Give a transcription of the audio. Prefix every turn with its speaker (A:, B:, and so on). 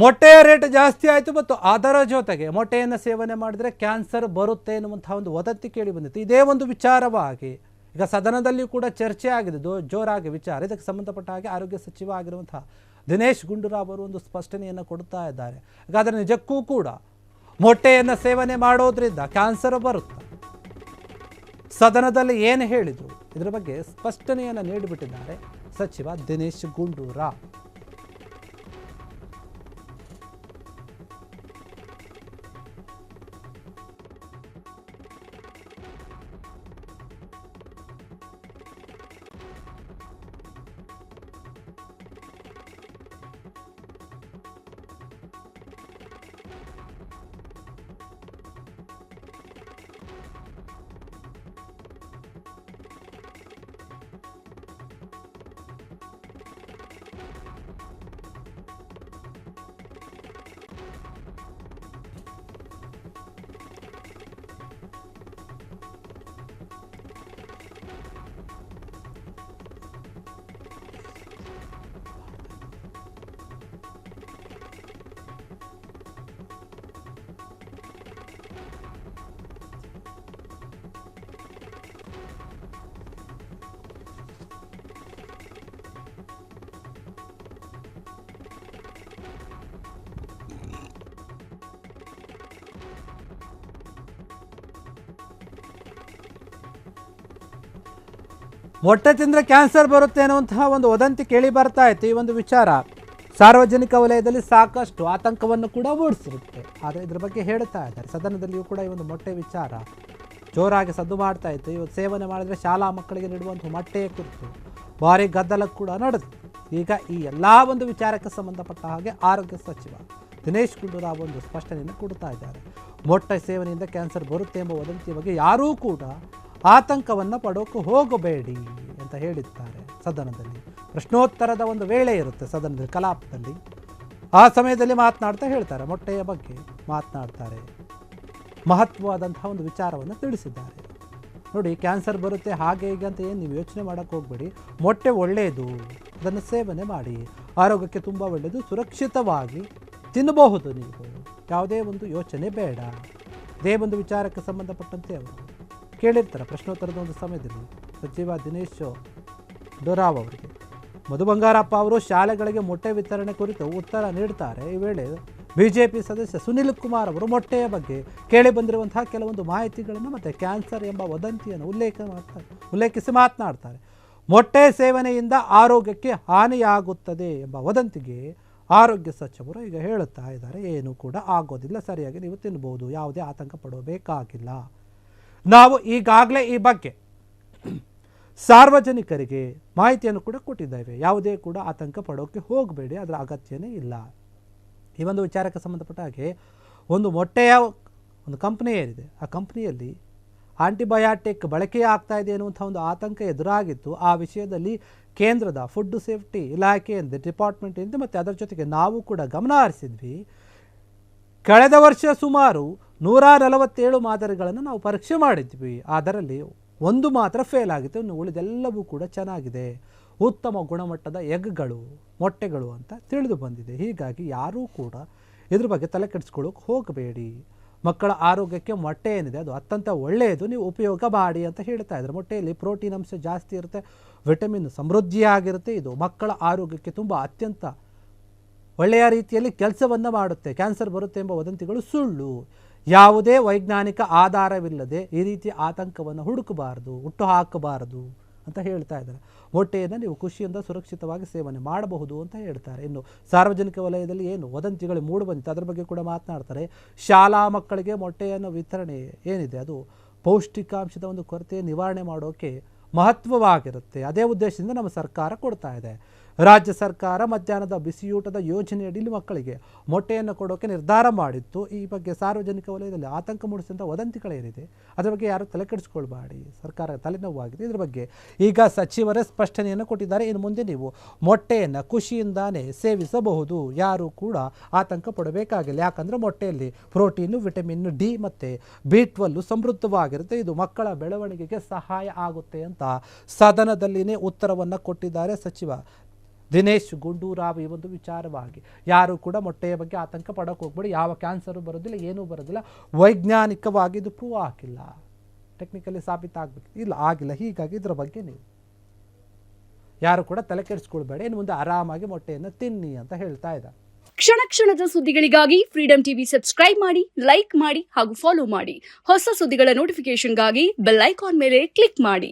A: ಮೊಟ್ಟೆಯ ರೇಟ್ ಜಾಸ್ತಿ ಆಯಿತು ಮತ್ತು ಅದರ ಜೊತೆಗೆ ಮೊಟ್ಟೆಯನ್ನು ಸೇವನೆ ಮಾಡಿದರೆ ಕ್ಯಾನ್ಸರ್ ಬರುತ್ತೆ ಎನ್ನುವಂಥ ಒಂದು ವದಂತಿ ಕೇಳಿ ಬಂದಿತ್ತು. ಇದೇ ಒಂದು ವಿಚಾರವಾಗಿ ಈಗ ಸದನದಲ್ಲಿ ಕೂಡ ಚರ್ಚೆ ಆಗಿದೆ. ದೋ ಜೋರಾಗಿ ವಿಚಾರ. ಇದಕ್ಕೆ ಸಂಬಂಧಪಟ್ಟ ಹಾಗೆ ಆರೋಗ್ಯ ಸಚಿವ ಆಗಿರುವಂತಹ ದಿನೇಶ್ ಗುಂಡೂರಾವ್ ಅವರು ಒಂದು ಸ್ಪಷ್ಟನೆಯನ್ನು ಕೊಡ್ತಾ ಇದ್ದಾರೆ. ಹಾಗಾದರೆ ನಿಜಕ್ಕೂ ಕೂಡ ಮೊಟ್ಟೆಯನ್ನು ಸೇವನೆ ಮಾಡೋದ್ರಿಂದ ಕ್ಯಾನ್ಸರ್ ಬರುತ್ತೆ? ಸದನದಲ್ಲಿ ಏನು ಹೇಳಿದರು? ಇದರ ಬಗ್ಗೆ ಸ್ಪಷ್ಟನೆಯನ್ನು ನೀಡಿಬಿಟ್ಟಿದ್ದಾರೆ ಸಚಿವ ದಿನೇಶ್ ಗುಂಡೂರಾವ್. ಮೊಟ್ಟೆ ತಿಂದರೆ ಕ್ಯಾನ್ಸರ್ ಬರುತ್ತೆ ಅನ್ನುವಂತಹ ಒಂದು ವದಂತಿ ಕೇಳಿ ಬರ್ತಾ ಇತ್ತು ಈ ಒಂದು ವಿಚಾರ. ಸಾರ್ವಜನಿಕ ವಲಯದಲ್ಲಿ ಸಾಕಷ್ಟು ಆತಂಕವನ್ನು ಕೂಡ ಓಡಿಸಿರುತ್ತೆ ಆದರೆ ಇದ್ರ ಬಗ್ಗೆ ಹೇಳ್ತಾ ಇದ್ದಾರೆ. ಸದನದಲ್ಲಿಯೂ ಕೂಡ ಈ ಒಂದು ಮೊಟ್ಟೆ ವಿಚಾರ ಜೋರಾಗಿ ಸದ್ದು ಮಾಡ್ತಾ ಇತ್ತು. ಇವತ್ತು ಸೇವನೆ ಮಾಡಿದರೆ ಶಾಲಾ ಮಕ್ಕಳಿಗೆ ನೀಡುವಂಥ ಮೊಟ್ಟೆಯ ಕುರಿತು ಭಾರಿ ಗದ್ದಲ ಕೂಡ ನಡೆದಿತ್ತು. ಈಗ ಈ ಎಲ್ಲ ಒಂದು ವಿಚಾರಕ್ಕೆ ಸಂಬಂಧಪಟ್ಟ ಹಾಗೆ ಆರೋಗ್ಯ ಸಚಿವ ದಿನೇಶ್ ಗುಂಡೂರಾವ್ ಒಂದು ಸ್ಪಷ್ಟನೆಯನ್ನು ಕೊಡ್ತಾ ಇದ್ದಾರೆ. ಮೊಟ್ಟೆ ಸೇವನೆಯಿಂದ ಕ್ಯಾನ್ಸರ್ ಬರುತ್ತೆ ಎಂಬ ವದಂತಿಯ ಬಗ್ಗೆ ಯಾರೂ ಕೂಡ ಆತಂಕವನ್ನು ಪಡೋಕೆ ಹೋಗಬೇಡಿ ಅಂತ ಹೇಳಿದ್ದಾರೆ ಸದನದಲ್ಲಿ. ಪ್ರಶ್ನೋತ್ತರದ ಒಂದು ವೇಳೆ ಇರುತ್ತೆ ಸದನದಲ್ಲಿ, ಕಲಾಪದಲ್ಲಿ. ಆ ಸಮಯದಲ್ಲಿ ಮಾತನಾಡ್ತಾ ಹೇಳ್ತಾರೆ, ಮೊಟ್ಟೆಯ ಬಗ್ಗೆ ಮಾತನಾಡ್ತಾರೆ. ಮಹತ್ವವಾದಂತಹ ಒಂದು ವಿಚಾರವನ್ನು ತಿಳಿಸಿದ್ದಾರೆ. ನೋಡಿ, ಕ್ಯಾನ್ಸರ್ ಬರುತ್ತೆ, ಹಾಗೆ ಹೀಗೆ ಅಂತ ಏನು ನೀವು ಯೋಚನೆ ಮಾಡೋಕ್ಕೆ ಹೋಗಬೇಡಿ. ಮೊಟ್ಟೆ ಒಳ್ಳೆಯದು ಅದನ್ನು ಸೇವನೆ ಮಾಡಿ. ಆರೋಗ್ಯಕ್ಕೆ ತುಂಬ ಒಳ್ಳೆಯದು ಸುರಕ್ಷಿತವಾಗಿ ತಿನ್ನಬಹುದು ನೀವು. ಯಾವುದೇ ಒಂದು ಯೋಚನೆ ಬೇಡ. ಇದೇ ಒಂದು ವಿಚಾರಕ್ಕೆ ಸಂಬಂಧಪಟ್ಟಂತೆ ಅವರು. ಕೇಳಿರ್ತಾರೆ, ಪ್ರಶ್ನೋತ್ತರದ ಒಂದು ಸಮಯದಲ್ಲಿ. ಸಚಿವ ದಿನೇಶ್ ಡೊರಾವ್ ಅವರಿಗೆ. ಮಧು ಬಂಗಾರಪ್ಪ ಅವರು ಶಾಲೆಗಳಿಗೆ ಮೊಟ್ಟೆ ವಿತರಣೆ ಕುರಿತು ಉತ್ತರ ನೀಡ್ತಾರೆ. ಈ ವೇಳೆ ಬಿ ಜೆ ಪಿ ಸದಸ್ಯ ಸುನಿಲ್ ಕುಮಾರ್ ಅವರು ಮೊಟ್ಟೆಯ ಬಗ್ಗೆ ಕೇಳಿ ಬಂದಿರುವಂತಹ ಕೆಲವೊಂದು ಮಾಹಿತಿಗಳನ್ನು ಮತ್ತು ಕ್ಯಾನ್ಸರ್ ಎಂಬ ವದಂತಿಯನ್ನು ಉಲ್ಲೇಖ ಮಾಡ್ತಾರೆ ಉಲ್ಲೇಖಿಸಿ ಮಾತನಾಡ್ತಾರೆ. ಮೊಟ್ಟೆ ಸೇವನೆಯಿಂದ ಆರೋಗ್ಯಕ್ಕೆ ಹಾನಿಯಾಗುತ್ತದೆ ಎಂಬ ವದಂತಿಗೆ ಆರೋಗ್ಯ ಸಚಿವರು ಈಗ ಹೇಳುತ್ತಾ ಇದ್ದಾರೆ. ಏನು ಕೂಡ ಆಗೋದಿಲ್ಲ, ಸರಿಯಾಗಿ ನೀವು ತಿನ್ಬೋದು, ಯಾವುದೇ ಆತಂಕ ಪಡಬೇಕಾಗಿಲ್ಲ. ನಾವು ಈಗಾಗಲೇ ಈ ಬಗ್ಗೆ ಸಾರ್ವಜನಿಕರಿಗೆ ಮಾಹಿತಿಯನ್ನು ಕೂಡ ಕೊಟ್ಟಿದ್ದೇವೆ. ಯಾವುದೇ ಕೂಡ ಆತಂಕ ಪಡೋಕ್ಕೆ ಹೋಗಬೇಡಿ, ಅದರ ಅಗತ್ಯನೇ ಇಲ್ಲ. ಈ ಒಂದು ವಿಚಾರಕ್ಕೆ ಸಂಬಂಧಪಟ್ಟ ಹಾಗೆ ಒಂದು ಮೊಟ್ಟೆಯ ಒಂದು ಕಂಪ್ನಿ ಏನಿದೆ, ಆ ಕಂಪ್ನಿಯಲ್ಲಿ ಆಂಟಿಬಯಾಟಿಕ್ ಬಳಕೆ ಆಗ್ತಾ ಇದೆ ಅನ್ನುವಂಥ ಒಂದು ಆತಂಕ ಎದುರಾಗಿತ್ತು. ಆ ವಿಷಯದಲ್ಲಿ ಕೇಂದ್ರದ ಫುಡ್ ಸೇಫ್ಟಿ ಇಲಾಖೆಯಿಂದ ಡಿಪಾರ್ಟ್ಮೆಂಟಿಂದ ಮತ್ತು ಅದರ ಜೊತೆಗೆ ನಾವು ಕೂಡ ಗಮನ ಹರಿಸಿದ್ವಿ. ಕಳೆದ ವರ್ಷ ಸುಮಾರು ನೂರ ನಲವತ್ತೇಳು ಮಾದರಿಗಳನ್ನು ನಾವು ಪರೀಕ್ಷೆ ಮಾಡಿದ್ವಿ. ಅದರಲ್ಲಿ ಒಂದು ಮಾತ್ರ ಫೇಲ್ ಆಗಿತ್ತು. ಇನ್ನು ಉಳಿದೆಲ್ಲವೂ ಕೂಡ ಚೆನ್ನಾಗಿದೆ. ಉತ್ತಮ ಗುಣಮಟ್ಟದ ಎಗ್ಗಳು, ಮೊಟ್ಟೆಗಳು ಅಂತ ತಿಳಿದು ಬಂದಿದೆ. ಹೀಗಾಗಿ ಯಾರೂ ಕೂಡ ಇದ್ರ ಬಗ್ಗೆ ತಲೆ ಕೆಡಿಸ್ಕೊಳ್ಳೋಕೆ ಹೋಗಬೇಡಿ. ಮಕ್ಕಳ ಆರೋಗ್ಯಕ್ಕೆ ಮೊಟ್ಟೆ ಏನಿದೆ ಅದು ಅತ್ಯಂತ ಒಳ್ಳೆಯದು. ನೀವು ಉಪಯೋಗ ಮಾಡಿ ಅಂತ ಹೇಳ್ತಾ ಇದ್ದಾರೆ ಮೊಟ್ಟೆಯಲ್ಲಿ ಪ್ರೋಟೀನ್ ಅಂಶ ಜಾಸ್ತಿ ಇರುತ್ತೆ. ವಿಟಮಿನ್ ಸಮೃದ್ಧಿಯಾಗಿರುತ್ತೆ. ಇದು ಮಕ್ಕಳ ಆರೋಗ್ಯಕ್ಕೆ ತುಂಬ ಅತ್ಯಂತ ಒಳ್ಳೆಯ ರೀತಿಯಲ್ಲಿ ಕೆಲಸವನ್ನು ಮಾಡುತ್ತೆ. ಕ್ಯಾನ್ಸರ್ ಬರುತ್ತೆ ಎಂಬ ವದಂತಿಗಳು ಸುಳ್ಳು. ಯಾವುದೇ ವೈಜ್ಞಾನಿಕ ಆಧಾರವಿಲ್ಲದೆ ಈ ರೀತಿಯ ಆತಂಕವನ್ನು ಹುಡುಕಬಾರದು ಹುಟ್ಟು ಹಾಕಬಾರದು ಅಂತ ಹೇಳ್ತಾ ಇದ್ದಾರೆ. ಮೊಟ್ಟೆಯನ್ನು ನೀವು ಖುಷಿಯಿಂದ ಸುರಕ್ಷಿತವಾಗಿ ಸೇವನೆ ಮಾಡಬಹುದು ಅಂತ ಹೇಳ್ತಾರೆ. ಇನ್ನು ಸಾರ್ವಜನಿಕ ವಲಯದಲ್ಲಿ ಏನು ವದಂತಿಗಳು ಮೂಡು ಬಂದಿತ್ತು, ಅದರ ಬಗ್ಗೆ ಕೂಡ ಮಾತನಾಡ್ತಾರೆ. ಶಾಲಾ ಮಕ್ಕಳಿಗೆ ಮೊಟ್ಟೆಯನ್ನು ವಿತರಣೆ ಏನಿದೆ, ಅದು ಪೌಷ್ಟಿಕಾಂಶದ ಒಂದು ಕೊರತೆ ನಿವಾರಣೆ ಮಾಡೋಕ್ಕೆ ಮಹತ್ವವಾಗಿರುತ್ತೆ. ಅದೇ ಉದ್ದೇಶದಿಂದ ನಮ್ಮ ಸರ್ಕಾರ ಕೊಡ್ತಾ ಇದೆ. ರಾಜ್ಯ ಸರ್ಕಾರ ಮಧ್ಯಾಹ್ನದ ಬಿಸಿಯೂಟದ ಯೋಜನೆಯಡಿಯಲ್ಲಿ ಮಕ್ಕಳಿಗೆ ಮೊಟ್ಟೆಯನ್ನು ಕೊಡೋಕೆ ನಿರ್ಧಾರ ಮಾಡಿತ್ತು. ಈ ಬಗ್ಗೆ ಸಾರ್ವಜನಿಕ ವಲಯದಲ್ಲಿ ಆತಂಕ ಮೂಡಿಸಿದಂಥ ವದಂತಿಗಳೇನಿದೆ, ಅದರ ಬಗ್ಗೆ ಯಾರು ತಲೆ ಕೆಡಿಸ್ಕೊಳ್ಬೇಡಿ. ಸರ್ಕಾರ ತಲೆನೋವಾಗಿದೆ. ಇದ್ರ ಬಗ್ಗೆ ಈಗ ಸಚಿವರೇ ಸ್ಪಷ್ಟನೆಯನ್ನು ಕೊಟ್ಟಿದ್ದಾರೆ. ಇನ್ನು ಮುಂದೆ ನೀವು ಮೊಟ್ಟೆಯನ್ನು ಖುಷಿಯಿಂದಾನೇ ಸೇವಿಸಬಹುದು. ಯಾರು ಕೂಡ ಆತಂಕ ಪಡಬೇಕಾಗಿಲ್ಲ. ಯಾಕಂದರೆ ಮೊಟ್ಟೆಯಲ್ಲಿ ಪ್ರೋಟೀನು, ವಿಟಮಿನ್ ಡಿ ಮತ್ತು ಬಿ ಟ್ವೆಲ್ಲು ಸಮೃದ್ಧವಾಗಿರುತ್ತೆ. ಇದು ಮಕ್ಕಳ ಬೆಳವಣಿಗೆಗೆ ಸಹಾಯ ಆಗುತ್ತೆ ಅಂತ ಸದನದಲ್ಲಿನೇ ಉತ್ತರವನ್ನು ಕೊಟ್ಟಿದ್ದಾರೆ ಸಚಿವ ದಿನೇಶ್ ಗುಂಡೂರಾವ್ ಈ ಒಂದು ವಿಚಾರವಾಗಿ. ಯಾರು ಕೂಡ ಮೊಟ್ಟೆಯ ಬಗ್ಗೆ ಆತಂಕ ಪಡೋಕೆ ಹೋಗ್ಬೇಡಿ. ಯಾವ ಕ್ಯಾನ್ಸರು ಬರೋದಿಲ್ಲ, ಏನೂ ಬರೋದಿಲ್ಲ. ವೈಜ್ಞಾನಿಕವಾಗಿ ಇದು ಪ್ರೂವ್ ಆಗಿಲ್ಲ. ಟೆಕ್ನಿಕಲಿ ಸಾಬೀತಾಗಬೇಕು. ಇಲ್ಲ, ಆಗಿಲ್ಲ. ಹೀಗಾಗಿ ಇದರ ಬಗ್ಗೆ ನೀವು. ಯಾರು ಕೂಡ ತಲೆ ಕೆಡಿಸ್ಕೊಳ್ಬೇಡಿ. ಇನ್ನು ಮುಂದೆ ಆರಾಮಾಗಿ ಮೊಟ್ಟೆಯನ್ನು ತಿನ್ನಿ ಅಂತ ಹೇಳ್ತಾ ಇದ್ದಾರೆ.
B: ಕ್ಷಣ ಕ್ಷಣದ ಸುದ್ದಿಗಳಿಗಾಗಿ ಫ್ರೀಡಂ ಟಿವಿ ಸಬ್ಸ್ಕ್ರೈಬ್ ಮಾಡಿ ಲೈಕ್ ಮಾಡಿ ಹಾಗೂ ಫಾಲೋ ಮಾಡಿ. ಹೊಸ ಸುದ್ದಿಗಳ ನೋಟಿಫಿಕೇಶನ್ಗಾಗಿ ಬೆಲ್ ಐಕಾನ್ ಮೇಲೆ ಕ್ಲಿಕ್ ಮಾಡಿ.